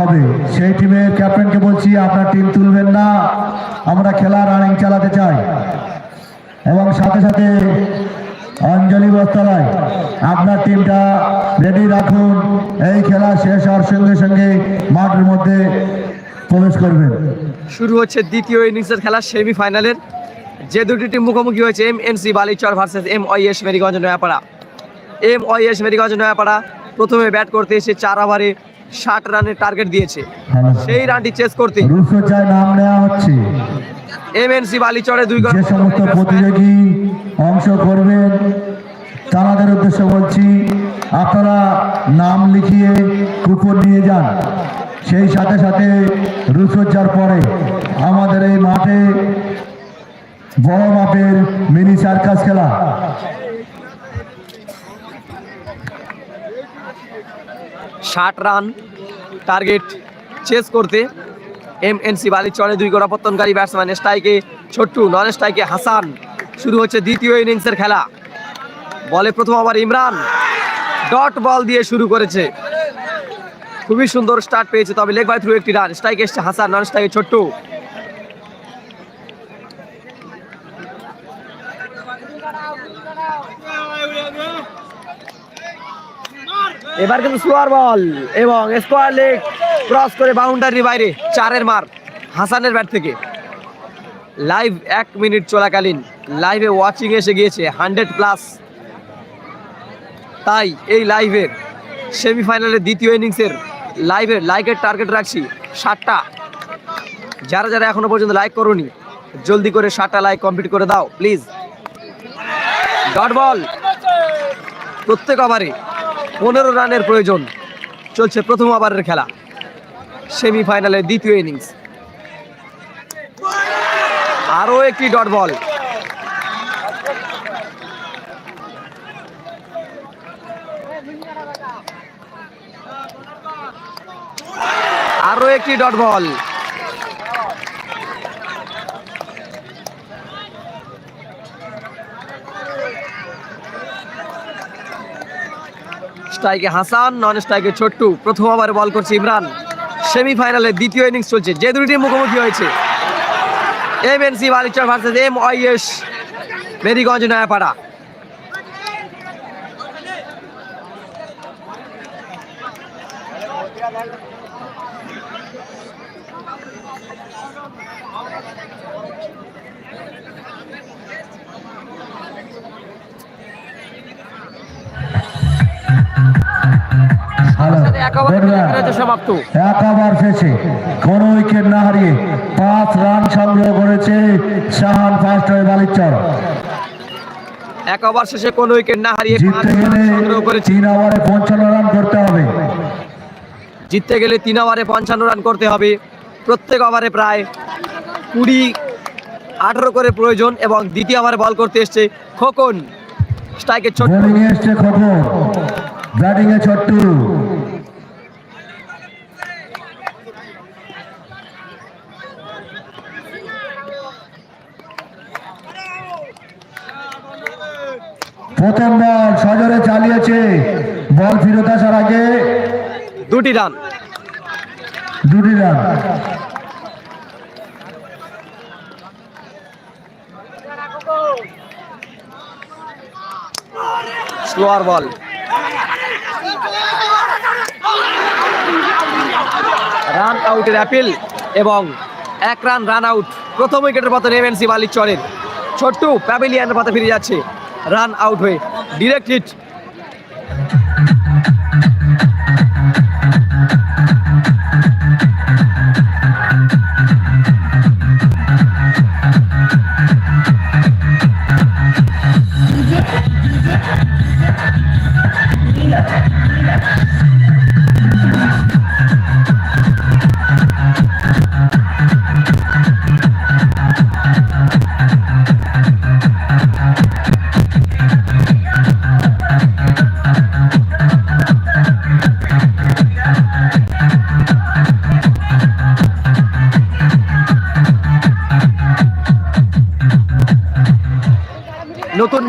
হবে। সেই টিমের ক্যাপ্টেনকে বলছি, আপনার টিম তুলবেন না। আমরা খেলা রানিং চালাতে চাই। এবং সাথে সাথে অঞ্জলি বস্তালয় আপনার টিমটা রেডি রাখুন। এই খেলা শেষ হওয়ার সঙ্গে সঙ্গে মাঠের মধ্যে প্রবেশ করবেন। শুরু হচ্ছে দ্বিতীয় ইনিংসের খেলা সেমিফাইনালের যে দুটি টিম মুখোমুখি হয়েছে M N C Balichar versus M Y S Meriganj Nayapara M Y S Meriganj Nayapara প্রথমে ব্যাট করতে এসে চার ওভারে ষাট রানের টার্গেট দিয়েছে। ভালো সেই রানটি চেস করতে নাম নেওয়া হচ্ছে। এম এন সি বালিচরে দুই যে সমস্ত প্রতিযোগী অংশ করবেন তাদের উদ্দেশ্যে বলছি আপনারা নাম লিখিয়ে কুপন নিয়ে যান। সেই সাথে সাথে রূপসজ্জার পরে আমাদের এই মাঠে বড় মাপের মিনি সার্কাস খেলা। ষাট রান টার্গেট চেস করতে। এম এন সি বালিচরে দুই গোড়াপত্তনকারী ব্যাটসম্যান স্ট্রাইকে ছোট্টু, নন স্ট্রাইকে হাসান। শুরু হচ্ছে দ্বিতীয় ইনিংসের খেলা। বলে প্রথম আবার ইমরান। ডট বল দিয়ে শুরু করেছে। খুবই সুন্দর স্টার্ট পেয়েছে, তবে লেগ বাই থ্রু একটি রান স্ট্রাইক এসছে হাসান, নন স্ট্রাইকে ছোট্টু। এবার কিন্তু স্লোয়ার বল এবং স্কোয়ার লেগ ক্রস করে বাউন্ডারির বাইরে চারের মার হাসানের ব্যাট থেকে। লাইভ এক মিনিট চলাকালীন, লাইভে ওয়াচিং এসে গিয়েছে হান্ড্রেড প্লাস। তাই এই লাইভের সেমিফাইনালের দ্বিতীয় ইনিংসের লাইভের লাইকের টার্গেট রাখছি ষাটটা। যারা যারা এখনও পর্যন্ত লাইক করোনি, জলদি করে ষাটটা লাইক কমপ্লিট করে দাও প্লিজ ডট বল প্রত্যেক ওভারে পনেরো রানের প্রয়োজন চলছে প্রথম ওভারের খেলা। সেমিফাইনালের দ্বিতীয় ইনিংস। আরও একটি ডট বল। আরও একটি ডট বল। স্ট্রাইকে হাসান নন স্ট্রাইকে ছোট্টু। প্রথম ওভারে বল করছে ইমরান। সেমিফাইনালের দ্বিতীয় ইনিংস চলছে। যে দুটি মুখোমুখি হয়েছে। M N C, Balichar versus M YS Meriganj, Nayapara. শেষে কোন উইকেট না হারিয়ে পাঁচ রান সংগ্রহ করেছে শাহান ফার্স্ট হয়ে বালিচর এক ওভার শেষে কোন উইকেট না হারিয়ে জিততে গেলে তিন ওভারে পঞ্চান্ন রান করতে হবে। জিততে গেলে তিন ওভারে পঞ্চান্ন রান করতে হবে। প্রত্যেক ওভারে প্রায় কুড়ি আঠারো করে প্রয়োজন এবং দ্বিতীয় ওভারে বল করতে এসছে খোকন। স্ট্রাইকের ছোট্ট ব্যাটিং এ ছোট্টু। চালিয়েছে বল ফিরত আসার আগে। দুটি রান। দুটি রান। স্লোয়ার বল রান আউটের অ্যাপিল এবং এক রান রান আউট প্রথম উইকেটের পতন এমএনসি বালির চরের ছোট্টু প্যাভিলিয়ানের পথে ফিরে যাচ্ছে। রান আউট হয়ে। Direct hit Thank you.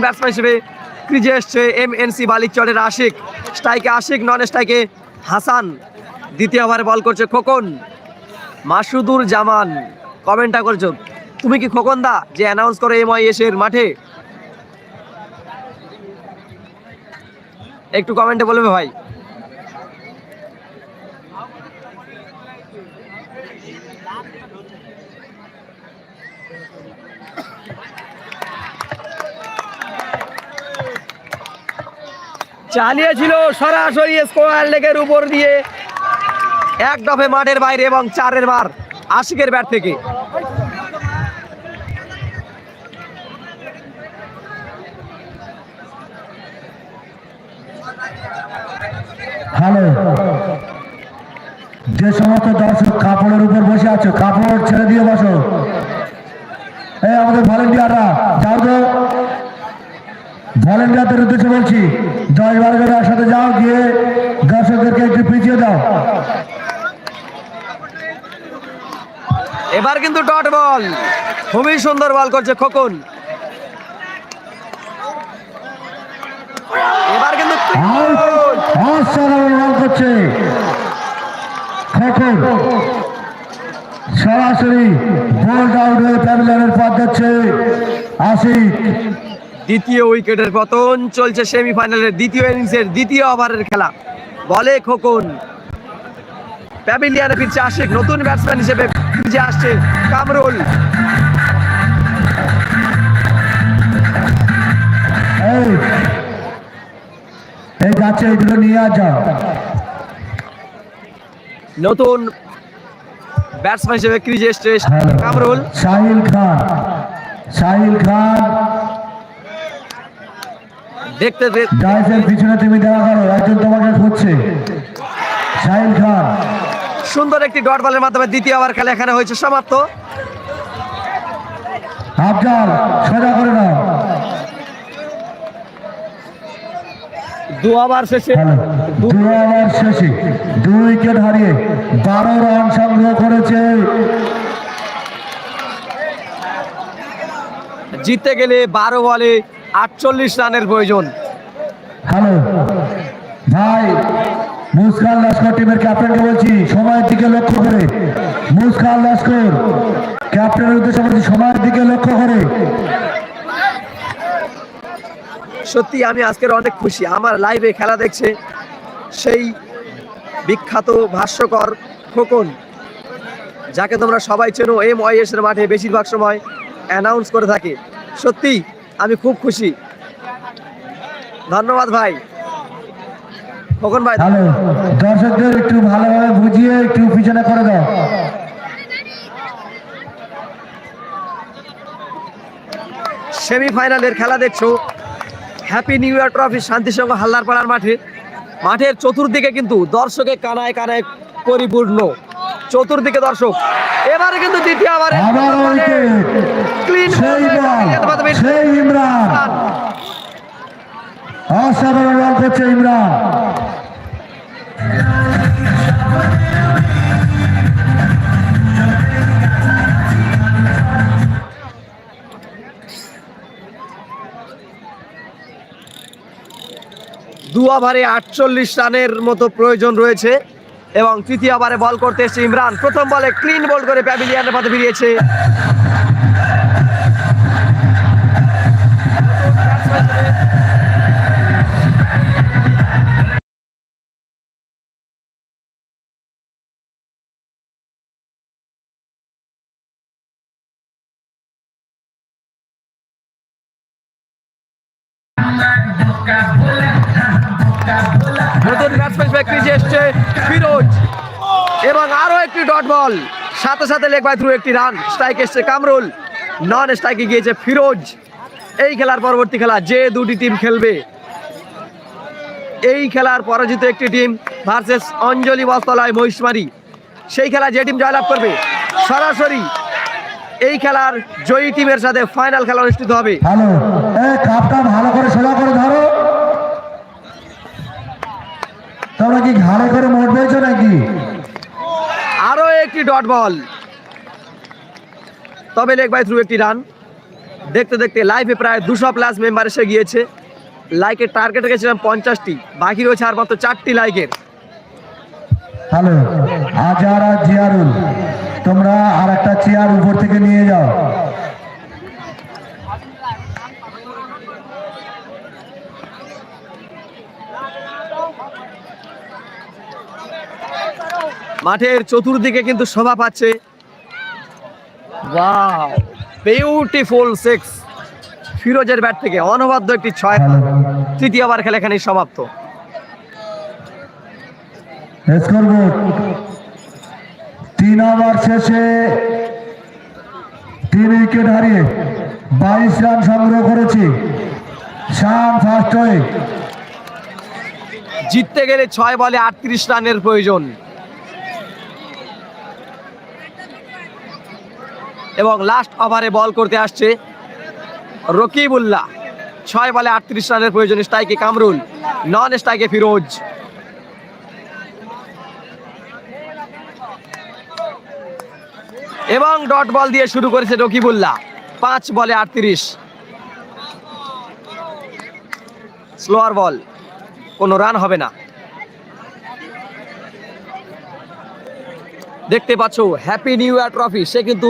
Batsman হিসেবে ক্রিজে এসছে এম এন সি বালিচরের আশিক। স্ট্রাইকে আশিক নন স্ট্রাইকে হাসান। দ্বিতীয় ওভারে বল করছে খোকন। মাসুদুর জামান, কমেন্টটা করছ, তুমি কি খোকন দা যে অ্যানাউন্স করে এম আই এর মাঠে? একটু কমেন্টে বলবে ভাই। চালিয়েছিল সরাসরি স্কোয়ার লেগের উপর দিয়ে। এক দফে মাঠের বাইরে এবং চারের বার আশিকের ব্যাট থেকে। হ্যালো। যে সমস্ত দর্শক কাপড়ের উপর বসে আছো, কাপড় ছেড়ে দিয়ে বসো। আমাদের ভলেন্টিয়াররা যাও তো। ভলেন্টিয়ারদের উদ্দেশ্যে বলছি দশ বারো জন একসাথে যাও গিয়ে দর্শকদেরকে একটু পিছিয়ে দাও। এবার কিন্তু ডট বল। খুবই সুন্দর বল করছে খোকন। এবার কিন্তু অসাধারণ বল করছে খোকন। সরাসরি বোল্ড আউট হয়ে প্যাভিলিয়নের পথ যাচ্ছে আশিক। দ্বিতীয় উইকেটের পতন চলছে সেমিফাইনালের দ্বিতীয় ইনিংসের দ্বিতীয় ওভারের খেলা। বলে খোকন। প্যাভিলিয়ানে ফিরছে আশিক নতুন ব্যাটসম্যান হিসেবে ফিরে আসছে কামরুল। এই এই যাচ্ছে এগুলো নিয়ে যাও নতুন ব্যাটসম্যান হিসেবে ক্রিজে এসছে কামরুল। সাহিল খান সাহিল খান। দেখতে ডাইসের পিছনে তুমি দেখা করো একজন তোমাকে খুঁজছে। সাহিল খান। সুন্দর একটি ডট বলের মাধ্যমে দ্বিতীয় ওভার খেলা এখানে হয়েছে সমাপ্ত। আফজাল সোজা করে নাও। দু ওভার শেষে দু ওভার শেষে দুই উইকেট হারিয়ে বারো রান সংগ্রহ করেছে। জিততে গেলে বারো বলে আটচল্লিশ রানের প্রয়োজন। হ্যালো ভাই মুসকান লস্কর টিমের ক্যাপ্টেনকে বলছি সময়ের দিকে লক্ষ্য করে। মুসকান লস্কর ক্যাপ্টেনের উদ্দেশ্যে বলছি সময়ের দিকে লক্ষ্য করে। সত্যি আমি আজকের অনেক খুশি। আমার লাইভে খেলা দেখছে সেই বিখ্যাত ভাষ্যকর খোকন যাকে তোমরা সবাই চেনো এম ওয়াইএস এর মাঠে বেশিরভাগ সময় অ্যানাউন্স করে থাকে। সত্যি আমি খুব খুশি। ধন্যবাদ ভাই। খোকন ভাই দর্শকদের একটু ভালোভাবে বুঝিয়ে একটু পিছনে করে দাও। সেমিফাইনালের খেলা দেখছ। Happy new year trophy Shantisangha হাল্লারপাড়ার মাঠে। মাঠের চতুর্দিকে কিন্তু দর্শকে কানায় কানায় পরিপূর্ণ। চতুর্দিকে দর্শক। এবারে কিন্তু দ্বিতীয় আবার আবার উইকেট ক্লিন সেই বল সেই ইমরান অসাধারণ বল করছে ইমরান। দু ওভারে আটচল্লিশ রানের মতো প্রয়োজন রয়েছে এবং তৃতীয় ওভারে বল করতে এসেছে ইমরান। প্রথম বলে ক্লিন বল করে প্যাভিলিয়ানের পথে ফিরিয়েছে। নতুন ব্যাটসম্যান হিসেবে ক্রিজে এসছে, ফিরোজ। এবং আরও একটি ডট বল সাথে সাথে লেগ বাই থ্রু একটি রান স্ট্রাইক এসছে কামরুল। নন স্ট্রাইকে গিয়েছে ফিরোজ। এই খেলার পরবর্তী খেলা, যে দুটি টিম খেলবে। এই খেলার পরাজিত একটি টিম ভার্সেস অঞ্জলি বস্তলায় মহিষমারি সেই খেলা যে টিম জয়লাভ করবে, সরাসরি এই খেলার জয়ী টিমের সাথে ফাইনাল খেলা অনুষ্ঠিত হবে হ্যালো এ কাপটা ভালো করে সোজা করে ধরো তোমরা কি ঘাড়ে করে মোট পেয়েছ নাকি? আরও একটি ডট বল। তবে লেগ বাই থ্রু একটি রান। দেখতে দেখতে লাইভে প্রায় দুশো প্লাস মেম্বার এসে গিয়েছে। লাইকের টার্গেট রেখেছিলাম পঞ্চাশটি। বাকি রয়েছে আর মাত্র চারটি লাইকের হ্যালো আজার আর জিয়ারুল তোমরা আর একটা চেয়ার উপর থেকে নিয়ে যাও। মাঠের চতুর্দিকে কিন্তু শোভা পাচ্ছে। বিউটিফুল সিক্স ফিরোজের ব্যাট থেকে অনবাদ্য একটি ছয়। তৃতীয়বার খেলা এখানেই সমাপ্ত। তিন ওভার শেষে তিন উইকেট হারিয়ে বাইশ রান সংগ্রহ করেছে ফার্স্ট হয়ে জিততে গেলে ছয় বলে আটত্রিশ রানের প্রয়োজন। এবং লাস্ট ওভারে বল করতে আসছে রকিবুল্লাহ। ছয় বলে আটত্রিশ রানের প্রয়োজন স্ট্রাইকে কামরুল নন স্ট্রাইকে ফিরোজ। এবং ডট বল দিয়ে শুরু করেছে রকিবুল্লাহ, পাঁচ বলে আটত্রিশ। স্লোয়ার বল কোনো রান হবে না। দেখতে পাচ্ছ হ্যাপি নিউ ইয়ার ট্রফি সে কিন্তু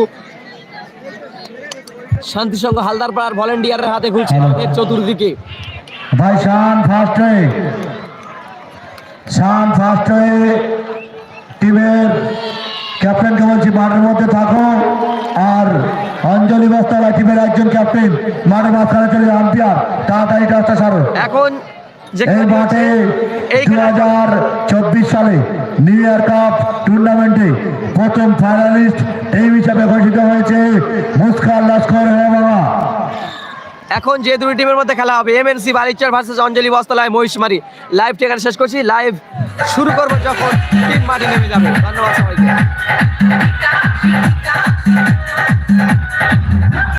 শান্তিসংঘ হালদার পাড়ার ভলেন্টিয়ারের হাতে খুলছে চতুর্দিকে। ভাই শান ফার্স্ট হয়ে শান ফার্স্ট হয়ে টিমের ক্যাপ্টেনকে বলছি মাঠের মধ্যে থাকো। আর অঞ্জলি বস্তালা টিমের একজন ক্যাপ্টেন মাঠে মাঝখানে চলে আম্পিয়ার। তাড়াতাড়ি কাজটা সারো। এখন মাঠে দু হাজার চব্বিশ সালে নিউ ইয়ার কাপ টুর্নামেন্টে প্রথম ফাইনালিস্ট টিম হিসাবে ঘোষিত হয়েছে মুস্কান লস্কর বাবা। এখন যে দুই টিমের মধ্যে খেলা হবে এমএনসি বালিচার ভার্সেস অঞ্জলি বস্তলায় মহিষমারি। লাইভ এখানে শেষ করছি। লাইভ শুরু করব যখন টিম মাঠে নেমে যাবে। ধন্যবাদ সবাইকে।